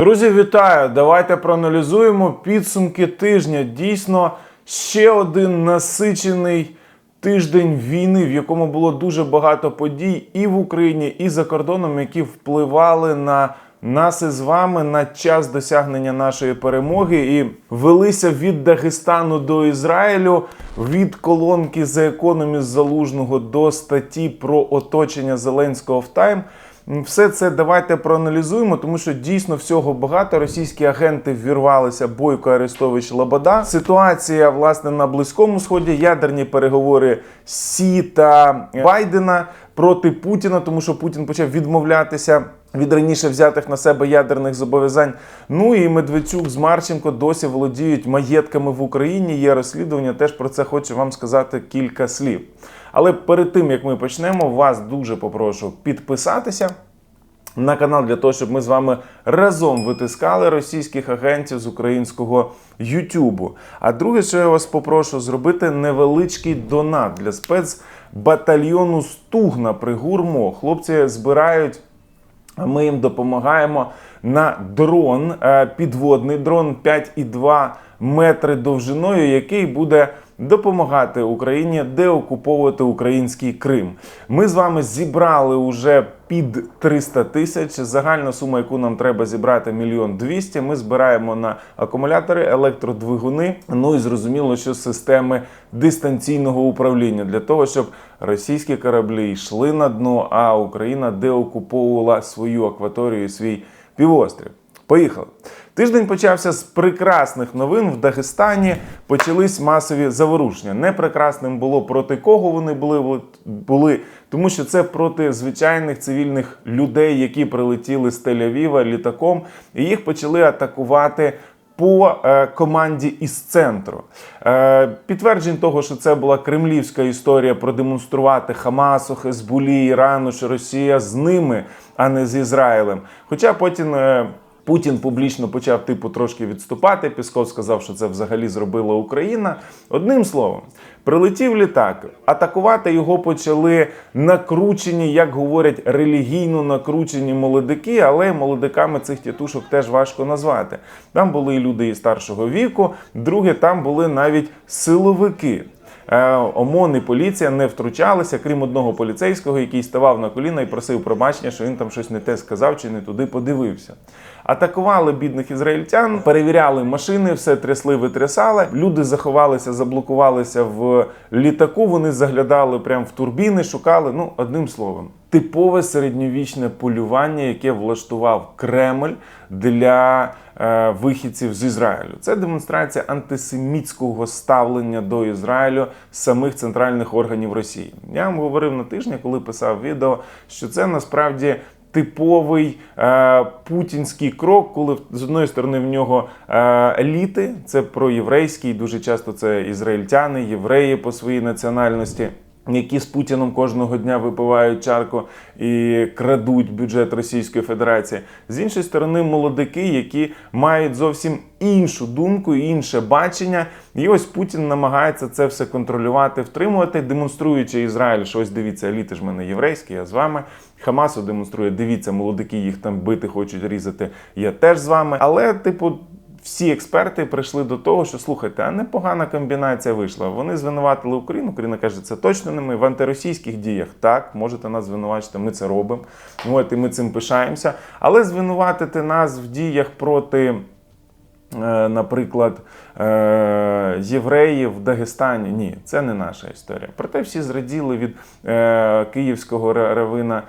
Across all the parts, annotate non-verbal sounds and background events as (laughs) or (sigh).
Друзі, вітаю! Давайте проаналізуємо підсумки тижня. Дійсно, ще один насичений тиждень війни, в якому було дуже багато подій і в Україні, і за кордоном, які впливали на нас із вами на час досягнення нашої перемоги і велися від Дагестану до Ізраїлю, від колонки за економіст залужного до статті про оточення Зеленського в Тайм. Все це давайте проаналізуємо, тому що дійсно всього багато. Російські агенти ввірвалися Бойко Арестович Лобода. Ситуація власне на близькому сході, ядерні переговори Сі та Байдена проти Путіна, тому що Путін почав відмовлятися. Від раніше взятих на себе ядерних зобов'язань. Ну і Медведчук з Марченко досі володіють маєтками в Україні. Є розслідування. Теж про це хочу вам сказати кілька слів. Але перед тим як ми почнемо, вас дуже попрошу підписатися на канал для того, щоб ми з вами разом витискали російських агентів з українського Ютубу. А друге, що я вас попрошу зробити невеличкий донат для спецбатальйону Стугна при гурмо. Хлопці збирають. А Ми їм допомагаємо на дрон, е, підводний дрон 5,2 метри довжиною, який буде допомагати Україні деокуповувати український Крим. Ми з вами зібрали уже під 300 тисяч. Загальна сума, яку нам треба зібрати, мільйон 200. Ми збираємо на акумулятори, електродвигуни. Ну і зрозуміло, що системи дистанційного управління для того, щоб російські кораблі йшли на дно, а Україна деокуповувала свою акваторію, свій півострів. Поїхали. Тиждень почався з прекрасних новин в Дагестані. Почались масові заворушення. Непрекрасним було проти кого вони були, були, тому що це проти звичайних цивільних людей, які прилетіли з Тель-Авіва літаком, і їх почали атакувати. По е, команді із центру е, підтверджень того, що це була кремлівська історія продемонструвати Хамасу, Хезбулі, Ірану, що Росія з ними, а не з Ізраїлем. Хоча потім. Путін публічно почав типу трошки відступати. Пісков сказав, що це взагалі зробила Україна. Одним словом, прилетів літак. Атакувати його почали накручені, як говорять, релігійно накручені молодики, але молодиками цих тітушок теж важко назвати. Там були люди і старшого віку. Друге, там були навіть силовики. Е, ОМОН і поліція не втручалися, крім одного поліцейського, який ставав на коліна і просив пробачення, що він там щось не те сказав чи не туди подивився. Атакували бідних ізраїльтян, перевіряли машини, все трясли, витрясали. Люди заховалися, заблокувалися в літаку. Вони заглядали прямо в турбіни, шукали. Ну, одним словом, типове середньовічне полювання, яке влаштував Кремль для е, вихідців з Ізраїлю. Це демонстрація антисемітського ставлення до Ізраїлю самих центральних органів Росії. Я вам говорив на тижні, коли писав відео, що це насправді. Типовий е, путінський крок, коли з одної сторони в нього е, еліти, це проєврейський, дуже часто це ізраїльтяни, євреї по своїй національності які з Путіном кожного дня випивають чарку і крадуть бюджет Російської Федерації. З іншої сторони, молодики, які мають зовсім іншу думку, інше бачення. І ось Путін намагається це все контролювати, втримувати, демонструючи Ізраїль, що ось дивіться, еліти ж мене єврейські, я з вами. Хамасу демонструє, дивіться, молодики їх там бити, хочуть різати. Я теж з вами. Але, типу всі експерти прийшли до того, що слухайте, а непогана комбінація вийшла. Вони звинуватили Україну. Україна каже, це точно не ми в антиросійських діях. Так, можете нас звинувачити, ми це робимо. От і ми цим пишаємося. Але звинуватити нас в діях проти. Е, наприклад, е, євреїв в Дагестані. Ні, це не наша історія. Проте всі зраділи від е, київського равина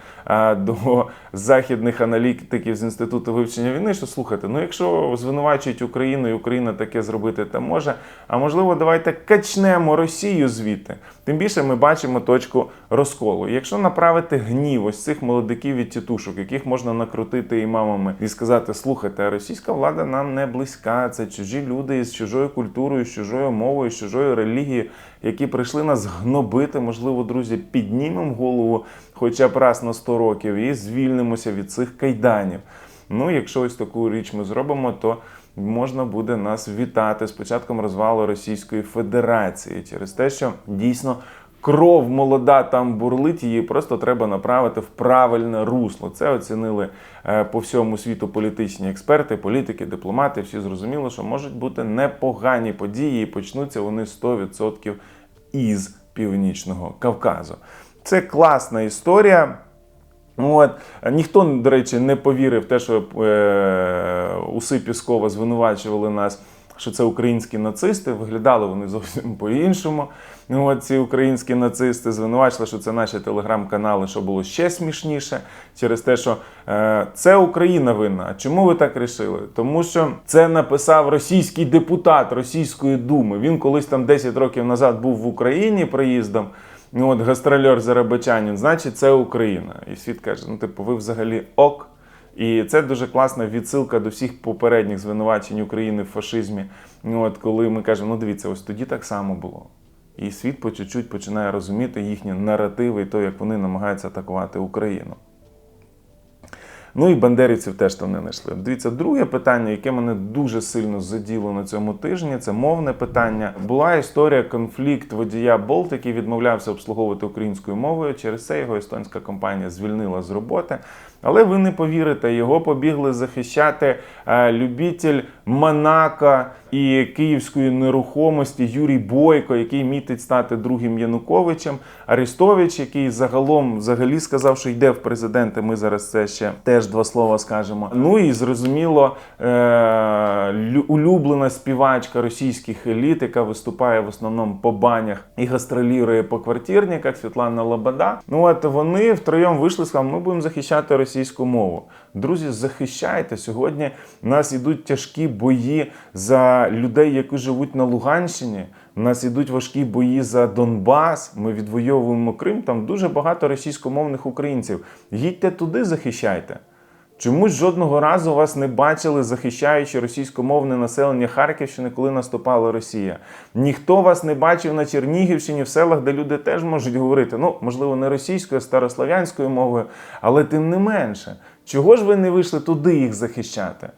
до західних аналітиків з інституту вивчення війни. Що слухайте, ну якщо звинувачують Україну, і Україна таке зробити та може. А можливо, давайте качнемо Росію звідти. Тим більше ми бачимо точку розколу. Якщо направити гнів ось цих молодиків від тітушок, яких можна накрутити імамами, і сказати: слухайте, російська влада нам не близька, це чужі люди із чужою культурою, з чужою мовою, з чужою релігією, які прийшли нас гнобити. Можливо, друзі, піднімемо голову хоча б раз на 100 років і звільнимося від цих кайданів. Ну, якщо ось таку річ ми зробимо, то можна буде нас вітати з початком розвалу Російської Федерації через те, що дійсно кров молода там бурлить, її просто треба направити в правильне русло. Це оцінили е, по всьому світу політичні експерти, політики, дипломати. Всі зрозуміли, що можуть бути непогані події, і почнуться вони 100% із Північного Кавказу. Це класна історія. От. Ніхто, до речі, не повірив те, що е, уси Піскова звинувачували нас, що це українські нацисти. Виглядали вони зовсім по-іншому. Ну, От ці українські нацисти звинувачили, що це наші телеграм-канали, що було ще смішніше, через те, що е, це Україна винна. А чому ви так рішили? Тому що це написав російський депутат Російської думи. Він колись там 10 років назад був в Україні проїздом. Ну от гастрольор Зарабачанин, значить, це Україна. І світ каже: ну, типу, ви взагалі ок. І це дуже класна відсилка до всіх попередніх звинувачень України в фашизмі. Ну, от коли ми кажемо, ну дивіться, ось тоді так само було. І світ по чуть-чуть починає розуміти їхні наративи і то, як вони намагаються атакувати Україну. Ну і бандерівців теж там не знайшли. Дивіться, друге питання, яке мене дуже сильно заділо на цьому тижні, це мовне питання. Була історія конфлікт водія Болт, який відмовлявся обслуговувати українською мовою. Через це його естонська компанія звільнила з роботи. Але ви не повірите, його побігли захищати е, любитель Монако і київської нерухомості Юрій Бойко, який мітить стати другим Януковичем. Арестович, який загалом взагалі сказав, що йде в президенти. Ми зараз це ще теж два слова скажемо. Ну і зрозуміло, е, улюблена співачка російських еліт, яка виступає в основному по банях і гастролірує по квартирниках, Світлана Лобода. Ну от вони втроєм вийшли, сказали, ми будемо захищати російську мову. Друзі, захищайте сьогодні. У нас ідуть тяжкі бої за людей, які живуть на Луганщині. У нас ідуть важкі бої за Донбас. Ми відвоюємо Крим. Там дуже багато російськомовних українців. Їдьте туди, захищайте. Чомусь жодного разу вас не бачили, захищаючи російськомовне населення Харківщини, коли наступала Росія. Ніхто вас не бачив на Чернігівщині, в селах, де люди теж можуть говорити. Ну, можливо, не російською, а старослов'янською мовою, але тим не менше. Чого ж ви не вийшли туди їх захищати?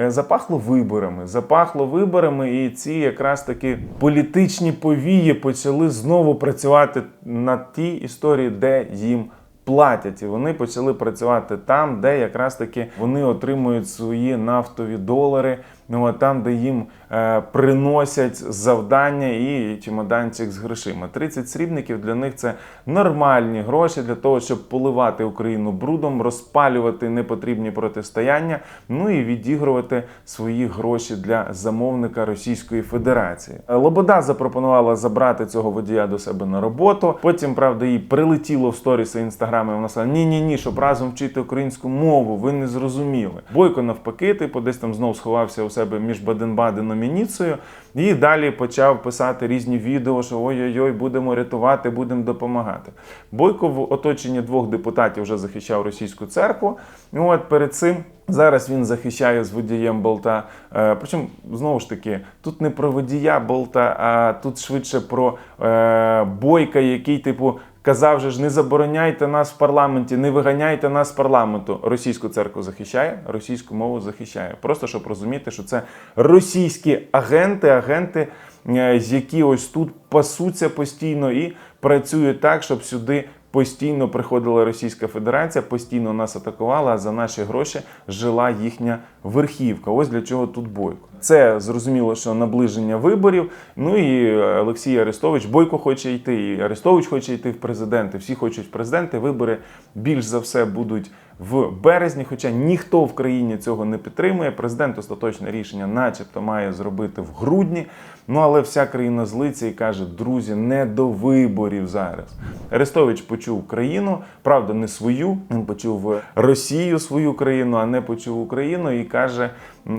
Е, Запахло виборами, запахло виборами, і ці якраз таки політичні повії почали знову працювати на тій історії, де їм платять, і вони почали працювати там, де якраз таки вони отримують свої нафтові долари. Ну а там, де їм е, приносять завдання і чемоданчик з грошима. 30 срібників для них це нормальні гроші для того, щоб поливати Україну брудом, розпалювати непотрібні протистояння, ну і відігрувати свої гроші для замовника Російської Федерації. Лобода запропонувала забрати цього водія до себе на роботу. Потім, правда, їй прилетіло в сторіси інстаграми. Вона сказала: ні, ні, ні, щоб разом вчити українську мову. Ви не зрозуміли. Бойко навпаки, типу, десь там знов сховався у себе між Баден-Баденом і Ніцею. І далі почав писати різні відео, що ой-ой-ой, будемо рятувати, будемо допомагати. Бойко в оточенні двох депутатів вже захищав російську церкву. І от перед цим зараз він захищає з водієм болта. Е, Причому знову ж таки, тут не про водія болта, а тут швидше про е, бойка, який, типу. Казав же ж, не забороняйте нас в парламенті, не виганяйте нас з парламенту. Російську церкву захищає, російську мову захищає. Просто щоб розуміти, що це російські агенти, агенти, е, які ось тут пасуться постійно і працюють так, щоб сюди постійно приходила Російська Федерація, постійно нас атакувала, а за наші гроші жила їхня верхівка. Ось для чого тут бойко. Це зрозуміло, що наближення виборів. Ну і Олексій Арестович, Бойко хоче йти, і Арестович хоче йти в президенти. Всі хочуть в президенти. Вибори більш за все будуть в березні. Хоча ніхто в країні цього не підтримує. Президент остаточне рішення, начебто, має зробити в грудні. Ну але вся країна злиться і каже: друзі, не до виборів зараз. Арестович почув країну, правда, не свою. Він почув Росію свою країну, а не почув Україну і каже: «М,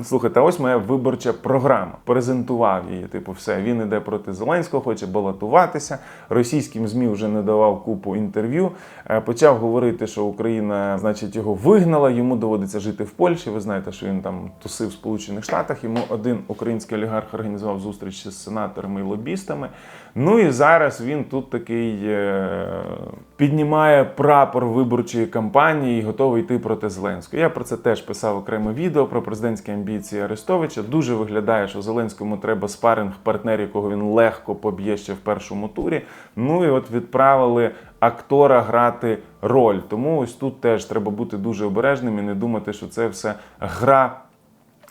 слухайте, ось моя виборча програма. Презентував її. Типу, все, він іде проти Зеленського, хоче балотуватися. Російським змі вже не давав купу інтерв'ю. Е, Почав говорити, що Україна, значить, його вигнала. Йому доводиться жити в Польщі. Ви знаєте, що він там тусив в Сполучених Штатах. Йому один український олігарх організував зустріч з сенаторами і лобістами. Ну і зараз він тут такий е, піднімає прапор виборчої кампанії і готовий йти проти Зеленського. Я про це теж писав окреме відео про президентські амбіції Арестовича. Дуже виглядає, що Зеленському треба спаринг партнер, якого він легко поб'є ще в першому турі. Ну і от відправили актора грати роль. Тому ось тут теж треба бути дуже обережним і не думати, що це все гра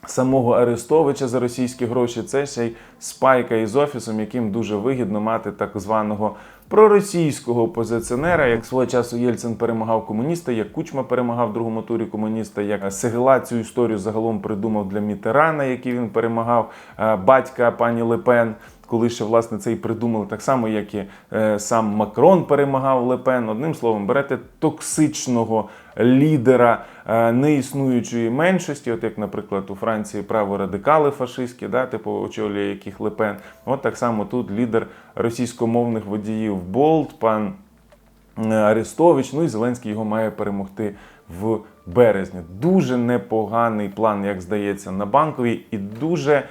самого Арестовича за російські гроші. Це ще й спайка із офісом, яким дуже вигідно мати так званого проросійського опозиціонера. Як свого часу Єльцин перемагав комуніста, як Кучма перемагав в другому турі комуніста, як Сегела цю історію загалом придумав для Мітерана, який він перемагав е, батька пані Лепен. Коли ще власне це і придумали, так само, як і е, сам Макрон перемагав Лепен. Одним словом, берете токсичного лідера е, неіснуючої меншості, от як, наприклад, у Франції праворадикали фашистські, да, типу очолює яких Лепен. От так само тут лідер російськомовних водіїв Болт, пан е, Арестович. Ну і Зеленський його має перемогти в березні. Дуже непоганий план, як здається, на банковій, і дуже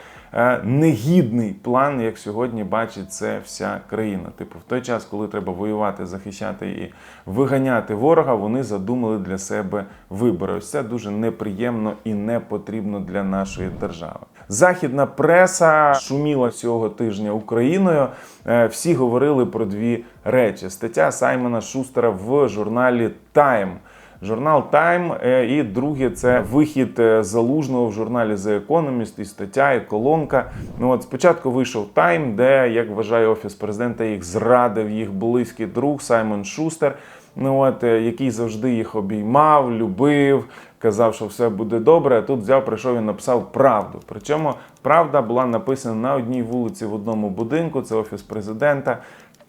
негідний план, як сьогодні бачить це вся країна. Типу, в той час, коли треба воювати, захищати і виганяти ворога, вони задумали для себе вибори. Ось це дуже неприємно і не потрібно для нашої держави. Західна преса шуміла цього тижня Україною. Е, Всі говорили про дві речі: стаття Саймона Шустера в журналі Time. Журнал Time е, і друге це вихід е, залужного в журналі The Economist і стаття, і колонка. Ну от спочатку вийшов Time, де, як вважає офіс президента, їх зрадив їх близький друг Саймон Шустер. Ну от е, який завжди їх обіймав, любив, казав, що все буде добре. А тут взяв, прийшов і написав правду. Причому правда була написана на одній вулиці в одному будинку. Це офіс президента.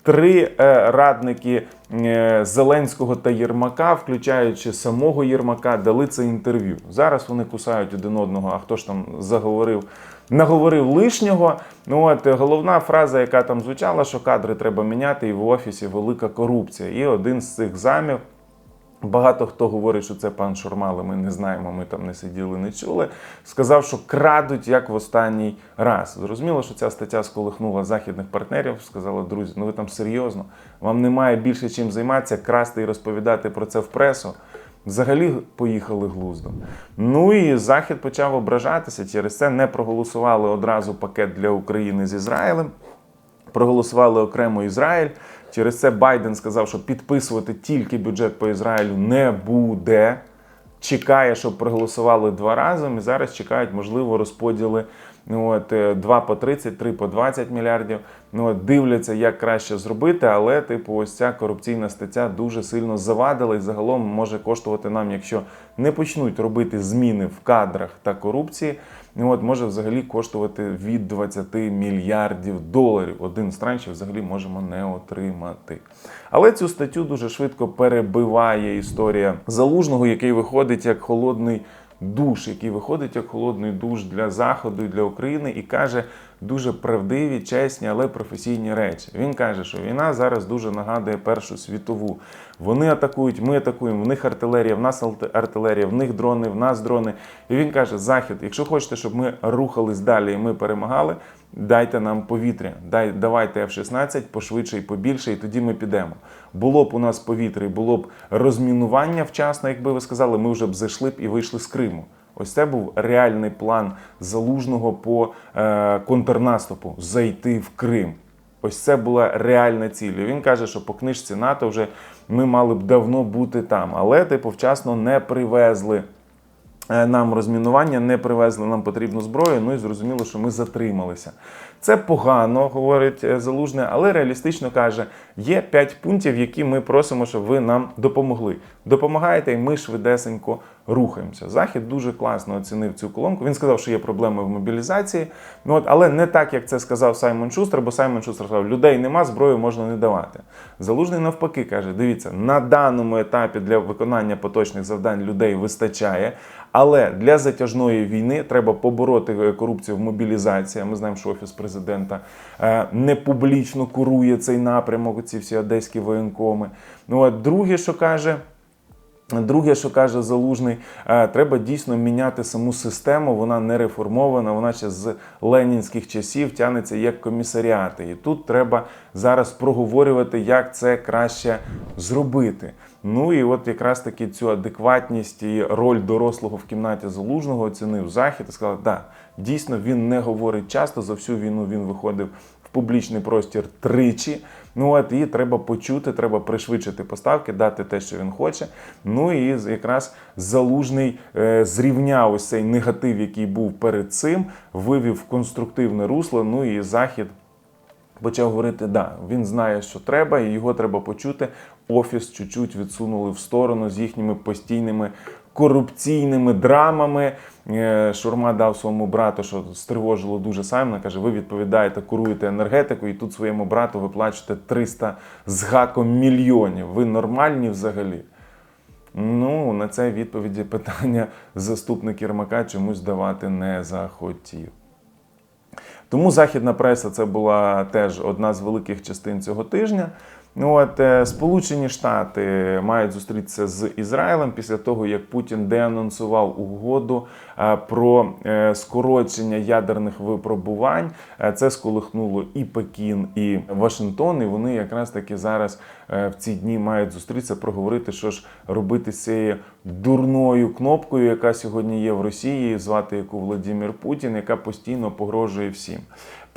Три е, радники е, Зеленського та Єрмака, включаючи самого Єрмака, дали це інтерв'ю. Зараз вони кусають один одного. А хто ж там заговорив, наговорив лишнього? Ну от е, головна фраза, яка там звучала, що кадри треба міняти, і в офісі велика корупція. І один з цих замів. Багато хто говорить, що це пан Шурма, але ми не знаємо, ми там не сиділи, не чули. Сказав, що крадуть як в останній раз. Зрозуміло, що ця стаття сколихнула західних партнерів. Сказали, друзі, ну ви там серйозно, вам немає більше чим займатися, красти і розповідати про це в пресу. Взагалі поїхали глуздом. Ну і Захід почав ображатися. Через це не проголосували одразу пакет для України з Ізраїлем. Проголосували окремо Ізраїль. Через це Байден сказав, що підписувати тільки бюджет по Ізраїлю не буде. Чекає, щоб проголосували два рази. І зараз чекають, можливо, розподіли ну, от, е, 2 по 30, 3 по 20 мільярдів. Ну, от, дивляться, як краще зробити, але, типу, ось ця корупційна стаття дуже сильно завадила і загалом може коштувати нам, якщо не почнуть робити зміни в кадрах та корупції. Ну, от може взагалі коштувати від 20 мільярдів доларів. Один з траншів взагалі можемо не отримати. Але цю статтю дуже швидко перебиває історія залужного, який виходить як холодний душ, який виходить як холодний душ для заходу і для України, і каже дуже правдиві, чесні, але професійні речі. Він каже, що війна зараз дуже нагадує Першу світову. Вони атакують, ми атакуємо. В них артилерія, в нас артилерія, в них дрони, в нас дрони. І він каже: Захід, якщо хочете, щоб ми рухались далі і ми перемагали. Дайте нам повітря, дай, давайте F-16 пошвидше і побільше, і тоді ми підемо. Було б у нас повітря, і було б розмінування вчасно, якби ви сказали, ми вже б зайшли б і вийшли з Криму. Ось це був реальний план залужного по е, контрнаступу зайти в Крим. Ось це була реальна ціль. Він каже, що по книжці НАТО вже ми мали б давно бути там, але типу вчасно не привезли е, нам розмінування, не привезли нам потрібну зброю. Ну і зрозуміло, що ми затрималися. Це погано, говорить е, Залужний, але реалістично каже, є 5 пунктів, які ми просимо, щоб ви нам допомогли. Допомагаєте, і ми швидесенько рухаємося. Захід дуже класно оцінив цю колонку. Він сказав, що є проблеми в мобілізації. Ну от, але не так, як це сказав Саймон Шустер, бо Саймон Шустер сказав, людей нема, зброю можна не давати. Залужний навпаки каже: дивіться, на даному етапі для виконання поточних завдань людей вистачає. Але для затяжної війни треба побороти е, корупцію в мобілізації. Ми знаємо, що офіс президента е, не публічно курує цей напрямок. Ці всі одеські воєнкоми. Ну а друге, що каже. Друге, що каже Залужний, е, треба дійсно міняти саму систему. Вона не реформована, вона ще з ленінських часів тягнеться як комісаріати. І тут треба зараз проговорювати, як це краще зробити. Ну і от якраз таки цю адекватність і роль дорослого в кімнаті залужного оцінив захід і сказав, да, дійсно він не говорить часто. За всю війну він виходив в публічний простір тричі. Ну от і треба почути, треба пришвидшити поставки, дати те, що він хоче. Ну і якраз залужний е, зрівняв ось цей негатив, який був перед цим, вивів конструктивне русло. Ну і захід почав говорити, да, він знає, що треба, і його треба почути. Офіс чуть-чуть відсунули в сторону з їхніми постійними корупційними драмами. Е, Шурма дав своєму брату, що стривожило дуже Саймона. Каже: ви відповідаєте, куруєте енергетику, і тут своєму брату ви плачете 300 з гаком мільйонів. Ви нормальні взагалі? Ну, на це відповіді (laughs) питання заступник Єрмака чомусь давати не захотів. Тому західна преса це була теж одна з великих частин цього тижня. Ну, от, е, Сполучені Штати мають зустрітися з Ізраїлем після того, як Путін деанонсував угоду е, про е, скорочення ядерних випробувань. Це сколихнуло і Пекін, і Вашингтон. І вони якраз таки зараз в ці дні мають зустрітися, проговорити, що ж робити з цією дурною кнопкою, яка сьогодні є в Росії, звати яку Владимир Путін, яка постійно погрожує всім.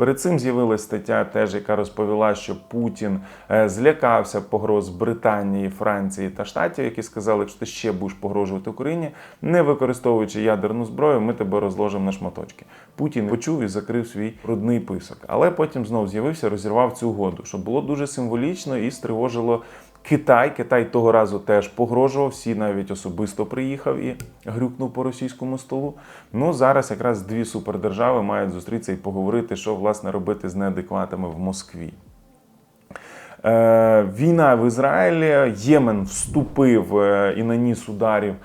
Перед цим з'явилася стаття, теж яка розповіла, що Путін е, злякався погроз Британії, Франції та Штатів, які сказали, якщо ти ще будеш погрожувати Україні, не використовуючи ядерну зброю, ми тебе розложимо на шматочки. Путін почув і закрив свій рудний писок. Але потім знов з'явився, розірвав цю угоду, що було дуже символічно і стривожило Китай. Китай того разу теж погрожував, всі навіть особисто приїхав і грюкнув по російському столу. Ну зараз якраз дві супердержави мають зустрітися і поговорити, що власне робити з неадекватами в Москві. Е, Війна в Ізраїлі, Ємен вступив е, і наніс ударів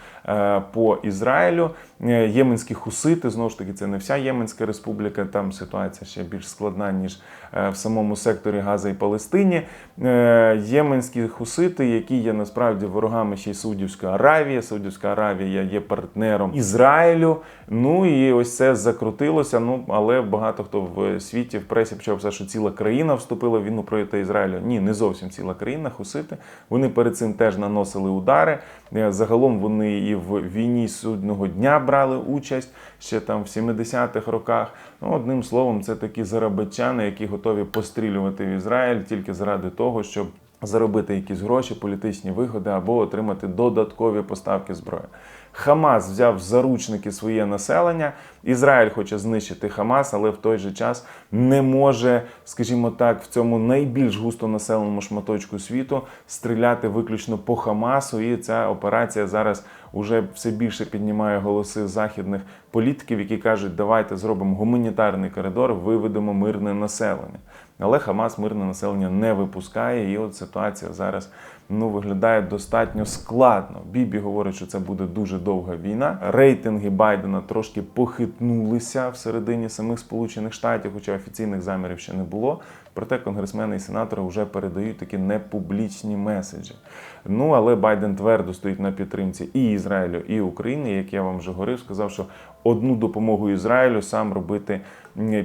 по Ізраїлю. Е, Єменські хусити, знову ж таки, це не вся Єменська республіка, там ситуація ще більш складна, ніж е, в самому секторі Газа і Палестині. Е, Єменські хусити, які є насправді ворогами ще й Саудівської Аравії. Саудівська Аравія є партнером Ізраїлю. Ну і ось це закрутилося. Ну але багато хто в світі в пресі почав писати, що ціла країна вступила в війну проти Ізраїлю. Ні, не зовсім ціла країна, хусити. Вони перед цим теж наносили удари. Е, Загалом вони і в війні судного дня брали участь ще там в 70-х роках. Ну, одним словом, це такі зарабичани, які готові пострілювати в Ізраїль тільки заради того, щоб заробити якісь гроші, політичні вигоди або отримати додаткові поставки зброї. Хамас взяв заручники своє населення. Ізраїль хоче знищити Хамас, але в той же час не може, скажімо так, в цьому найбільш густонаселеному шматочку світу стріляти виключно по Хамасу. І ця операція зараз уже все більше піднімає голоси західних політиків, які кажуть, давайте зробимо гуманітарний коридор, виведемо мирне населення. Але Хамас мирне населення не випускає, і от ситуація зараз ну виглядає достатньо складно. Бібі говорить, що це буде дуже довга війна. Рейтинги Байдена трошки похитнулися всередині самих Сполучених Штатів, хоча офіційних замірів ще не було. Проте конгресмени і сенатори вже передають такі непублічні меседжі. Ну але Байден твердо стоїть на підтримці і Ізраїлю, і України. Як я вам вже говорив, сказав, що одну допомогу Ізраїлю сам робити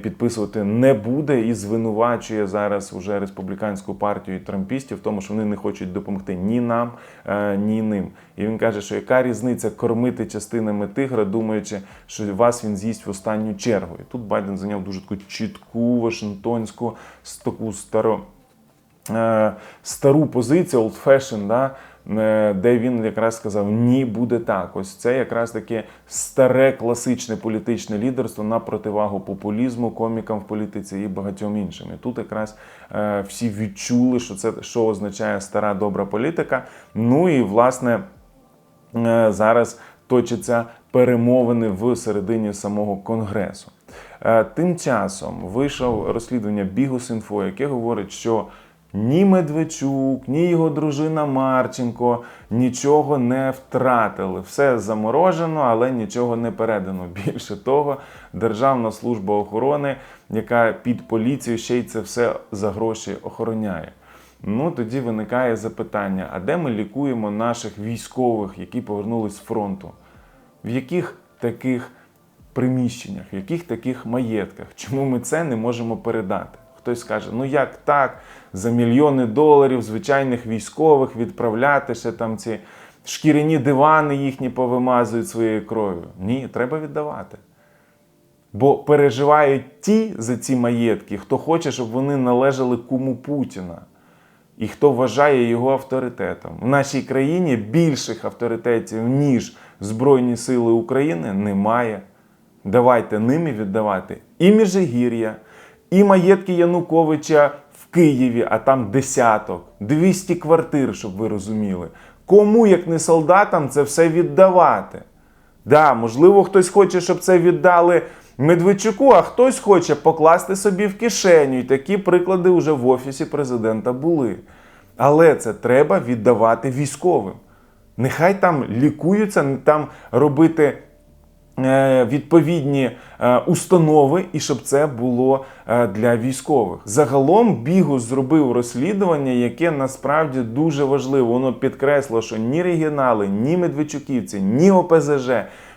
підписувати не буде і звинувачує зараз уже республіканську партію і трампістів в тому, що вони не хочуть допомогти ні нам, е, ні ним. І він каже, що яка різниця кормити частинами тигра, думаючи, що вас він з'їсть в останню чергу. І тут Байден зайняв дуже таку чітку вашингтонську таку стару е, стару позицію, old fashion, да, де він якраз сказав: ні, буде так. Ось це якраз таке старе класичне політичне лідерство на противагу популізму, комікам в політиці і багатьом іншим. І тут якраз е, всі відчули, що це що означає стара добра політика. Ну і власне. Е, зараз точаться перемовини в середині самого конгресу. Е, Тим часом вийшов розслідування Бігус.Інфо, яке говорить, що ні Медведчук, ні його дружина Марченко нічого не втратили. Все заморожено, але нічого не передано. (laughs) Більше того, Державна служба охорони, яка під поліцією ще й це все за гроші охороняє. Ну тоді виникає запитання: а де ми лікуємо наших військових, які повернулись з фронту? В яких таких приміщеннях, в яких таких маєтках? Чому ми це не можемо передати? Хтось скаже, ну як так, за мільйони доларів звичайних військових відправляти ще там ці шкіряні дивани їхні повимазують своєю кров'ю. Ні, треба віддавати. Бо переживають ті за ці маєтки, хто хоче, щоб вони належали куму Путіна. І хто вважає його авторитетом. В нашій країні більших авторитетів, ніж Збройні Сили України, немає. Давайте ними віддавати і Міжгір'я, і маєтки Януковича в Києві, а там десяток, 200 квартир, щоб ви розуміли. Кому, як не солдатам, це все віддавати? Да, можливо, хтось хоче, щоб це віддали Медведчуку, а хтось хоче покласти собі в кишеню. І такі приклади вже в офісі президента були. Але це треба віддавати військовим. Нехай там лікуються, там робити відповідні е, установи, і щоб це було е, для військових. Загалом Бігус зробив розслідування, яке насправді дуже важливо. Воно підкреслило, що ні регіонали, ні медведчуківці, ні ОПЗЖ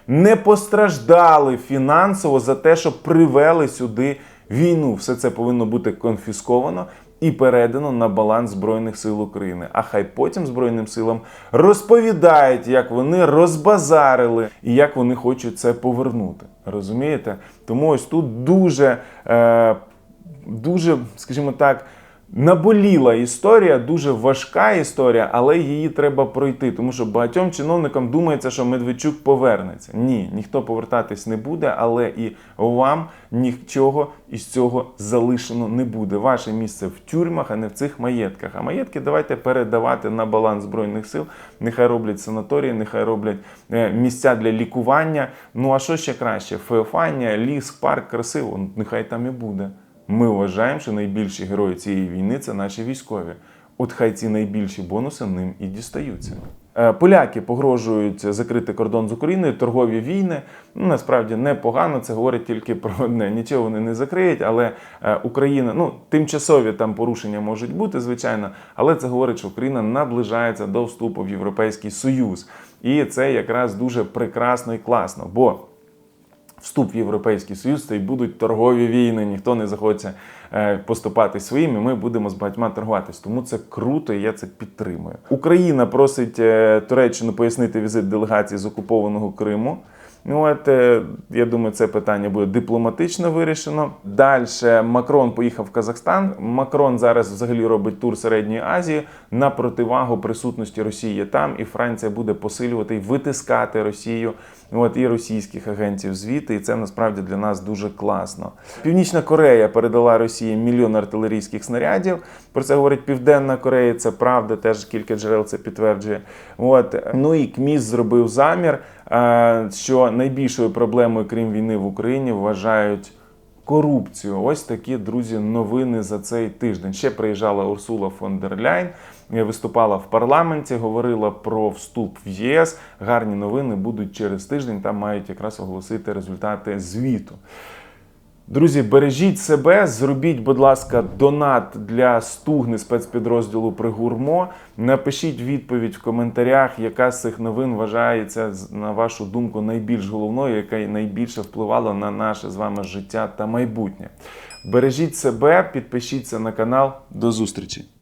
не постраждали фінансово за те, що привели сюди війну. Все це повинно бути конфісковано і передано на баланс Збройних сил України. А хай потім Збройним силам розповідають, як вони розбазарили і як вони хочуть це повернути. Розумієте? Тому ось тут дуже, е, дуже, скажімо так. Наболіла історія, дуже важка історія, але її треба пройти, тому що багатьом чиновникам думається, що Медведчук повернеться. Ні, ніхто повертатись не буде, але і вам нічого із цього залишено не буде. Ваше місце в тюрмах, а не в цих маєтках. А маєтки давайте передавати на баланс збройних сил. Нехай роблять санаторії, нехай роблять е, місця для лікування. Ну а що ще краще? Феофанія, ліс, парк красиво. Нехай там і буде. Ми вважаємо, що найбільші герої цієї війни це наші військові. От хай ці найбільші бонуси ним і дістаються. Е, Поляки погрожують закрити кордон з Україною, торгові війни. Ну насправді непогано. Це говорить тільки про одне. Нічого вони не закриють, але е, Україна, ну тимчасові там порушення можуть бути, звичайно, але це говорить, що Україна наближається до вступу в Європейський Союз. І це якраз дуже прекрасно і класно. Бо вступ в Європейський Союз, це й будуть торгові війни. Ніхто не захоче е, поступати своїм, і ми будемо з багатьма торгуватись. Тому це круто, і я це підтримую. Україна просить е, Туреччину пояснити візит делегації з окупованого Криму. Ну, от, е, я думаю, це питання буде дипломатично вирішено. Далі Макрон поїхав в Казахстан. Макрон зараз взагалі робить тур Середньої Азії на противагу присутності Росії там, і Франція буде посилювати і витискати Росію. От і російських агентів звідти, і це насправді для нас дуже класно. Північна Корея передала Росії мільйон артилерійських снарядів. Про це говорить Південна Корея. Це правда, теж кілька джерел це підтверджує. От ну і КМІС зробив замір, е, що найбільшою проблемою, крім війни в Україні, вважають. Корупцію, ось такі друзі новини за цей тиждень. Ще приїжджала Урсула фон дер Ляйн, виступала в парламенті, говорила про вступ в ЄС. Гарні новини будуть через тиждень. Там мають якраз оголосити результати звіту. Друзі, бережіть себе, зробіть, будь ласка, донат для стугни спецпідрозділу Пригурмо. Напишіть відповідь в коментарях, яка з цих новин вважається, на вашу думку, найбільш головною, яка найбільше впливала на наше з вами життя та майбутнє. Бережіть себе, підпишіться на канал. До зустрічі!